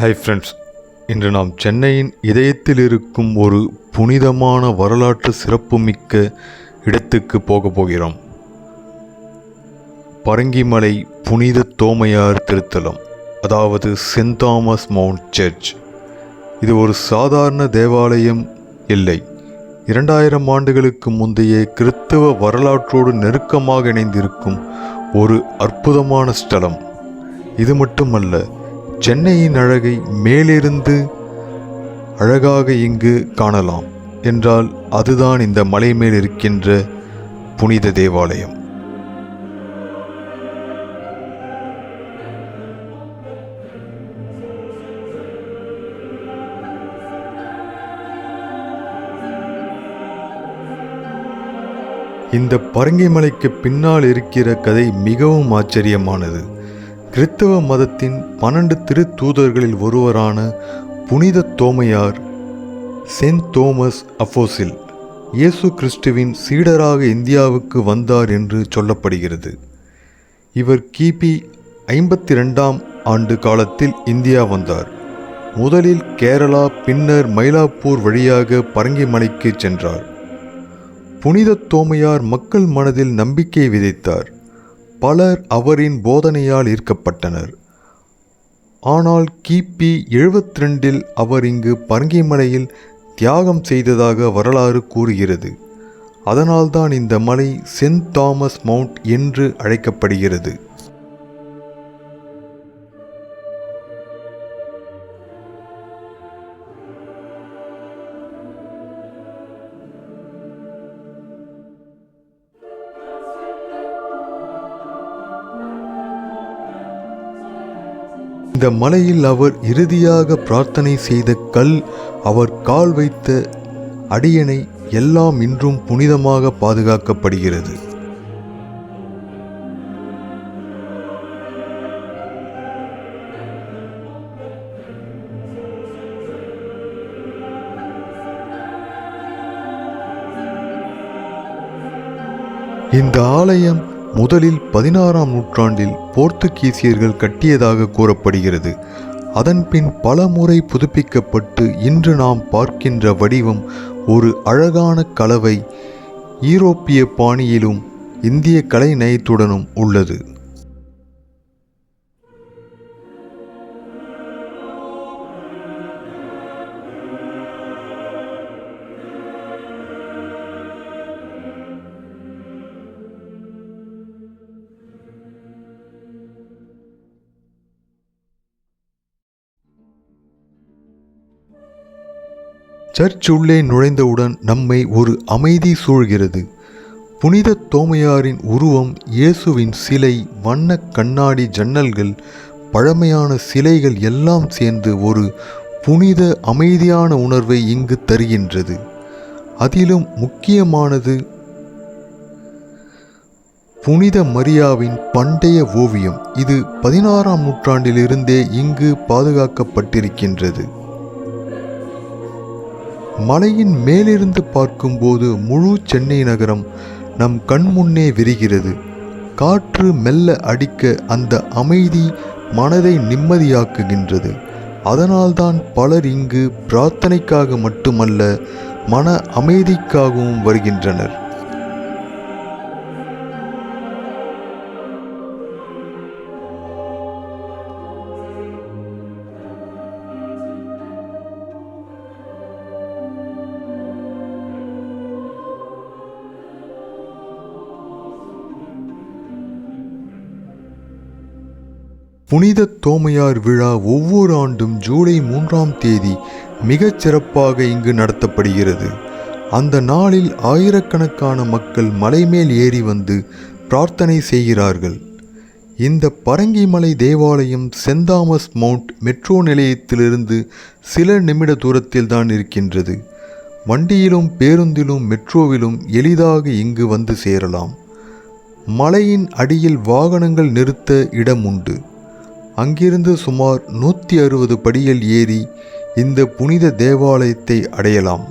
Hi friends இன்று நாம் சென்னையின் இதயத்தில் இருக்கும் ஒரு புனிதமான வரலாற்று சிறப்புமிக்க இடத்துக்கு போக போகிறோம். பரங்கிமலை புனித தோமையார் திருத்தலம் அதாவது சென்ட் தாமஸ் மவுண்ட் சர்ச் இது ஒரு சாதாரண தேவாலயம் இல்லை. இரண்டாயிரம் ஆண்டுகளுக்கு முந்தைய கிறித்தவ வரலாற்றோடு நெருக்கமாக இணைந்திருக்கும் ஒரு அற்புதமான ஸ்தலம். இது மட்டுமல்ல சென்னையின் அழகை மேலிருந்து அழகாக இங்கு காணலாம் என்றால் அதுதான் இந்த மலை மேல் இருக்கின்ற புனித தேவாலயம். இந்த பரங்கிமலைக்கு பின்னால் இருக்கிற கதை மிகவும் ஆச்சரியமானது. கிறித்தவ மதத்தின் பன்னெண்டு திருத்தூதர்களில் ஒருவரான புனித தோமையார் சென்ட் தோமஸ் அஃபோசில் இயேசு கிறிஸ்துவின் சீடராக இந்தியாவுக்கு வந்தார் என்று சொல்லப்படுகிறது. இவர் கிபி ஐம்பத்தி ரெண்டாம் ஆண்டு காலத்தில் இந்தியா வந்தார். முதலில் கேரளா பின்னர் மயிலாப்பூர் வழியாக பரங்கிமலைக்கு சென்றார். புனித தோமையார் மக்கள் மனதில் நம்பிக்கை விதைத்தார். பலர் அவரின் போதனையால் ஈர்க்கப்பட்டனர். ஆனால் கிபி எழுபத்தி ரெண்டில் அவர் இங்கு பரங்கிமலையில் தியாகம் செய்ததாக வரலாறு கூறுகிறது. அதனால்தான் இந்த மலை சென்ட் தாமஸ் மவுண்ட் என்று அழைக்கப்படுகிறது. இந்த மலையில் அவர் இறுதியாக பிரார்த்தனை செய்த கல் அவர் கால் வைத்த அடியனை எல்லாம் இன்றும் புனிதமாக பாதுகாக்கப்படுகிறது. இந்த ஆலயம் முதலில் பதினாறாம் நூற்றாண்டில் போர்த்துகீசியர்கள் கட்டியதாக கூறப்படுகிறது. அதன்பின் பல முறை புதுப்பிக்கப்பட்டு இன்று நாம் பார்க்கின்ற வடிவம் ஒரு அழகான கலவை ஈரோப்பிய பாணியிலும் இந்திய கலை நயத்துடனும் உள்ளது. சர்ச் உள்ளே நுழைந்தவுடன் நம்மை ஒரு அமைதி சூழ்கிறது. புனித தோமையாரின் உருவம் இயேசுவின் சிலை வண்ண கண்ணாடி ஜன்னல்கள் பழமையான சிலைகள் எல்லாம் சேர்ந்து ஒரு புனித அமைதியான உணர்வை இங்கு தருகின்றது. அதிலும் முக்கியமானது புனித மரியாவின் பண்டைய ஓவியம். இது பதினாறாம் நூற்றாண்டிலிருந்தே இங்கு பாதுகாக்கப்பட்டிருக்கின்றது. மலையின் மேலிருந்து பார்க்கும்போது முழு சென்னை நகரம் நம் கண் முன்னே விரிகிறது. காற்று மெல்ல அடிக்க அந்த அமைதி மனதை நிம்மதியாக்குகின்றது. அதனால்தான் பலர் இங்கு பிரார்த்தனைக்காக மட்டுமல்ல மன அமைதிக்காகவும் வருகின்றனர். புனித தோமையார் விழா ஒவ்வொரு ஆண்டும் ஜூலை மூன்றாம் தேதி மிகச் சிறப்பாக இங்கு நடத்தப்படுகிறது. அந்த நாளில் ஆயிரக்கணக்கான மக்கள் மலைமேல் ஏறி வந்து பிரார்த்தனை செய்கிறார்கள். இந்த பரங்கிமலை தேவாலயம் சென்ட் தாமஸ் மவுண்ட் மெட்ரோ நிலையத்திலிருந்து சில நிமிட தூரத்தில் தான் இருக்கின்றது. வண்டியிலும் பேருந்திலும் மெட்ரோவிலும் எளிதாக இங்கு வந்து சேரலாம். மலையின் அடியில் வாகனங்கள் நிறுத்த இடம் உண்டு. அங்கிருந்து சுமார் நூற்றி அறுபது படிகள் ஏறி இந்த புனித தேவாலயத்தை அடையலாம்.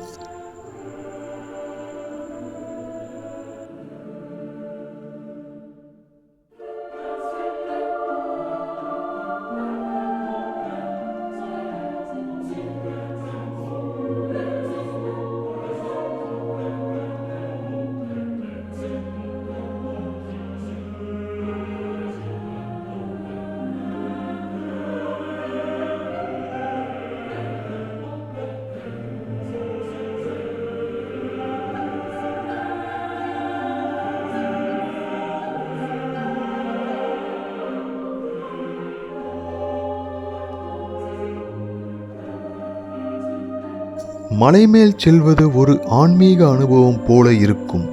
மலைமேல் செல்வது ஒரு ஆன்மீக அனுபவம் போல இருக்கும்.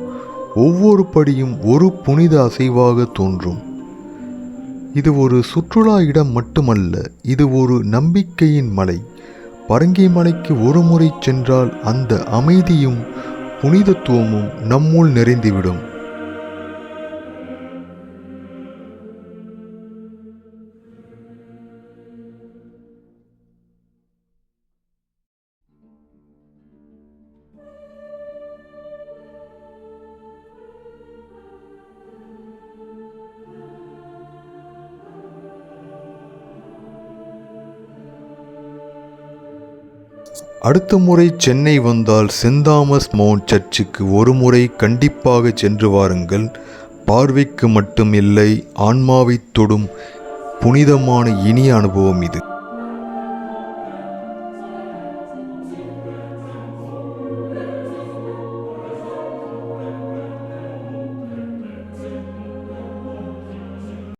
ஒவ்வொரு படியும் ஒரு புனித அசைவாக தோன்றும். இது ஒரு சுற்றுலா இடம் மட்டுமல்ல இது ஒரு நம்பிக்கையின் மலை. பரங்கி மலைக்கு ஒரு முறை சென்றால் அந்த அமைதியும் புனிதத்துவமும் நம்முள் நிறைந்துவிடும். அடுத்த முறை சென்னை வந்தால் சென்ட் தாமஸ் மவுண்ட் சர்ச்சுக்கு ஒரு முறை கண்டிப்பாக சென்று வாருங்கள். பார்வைக்கு மட்டும் இல்லை ஆன்மாவைத் தொடும் புனிதமான இனிய அனுபவம் இது.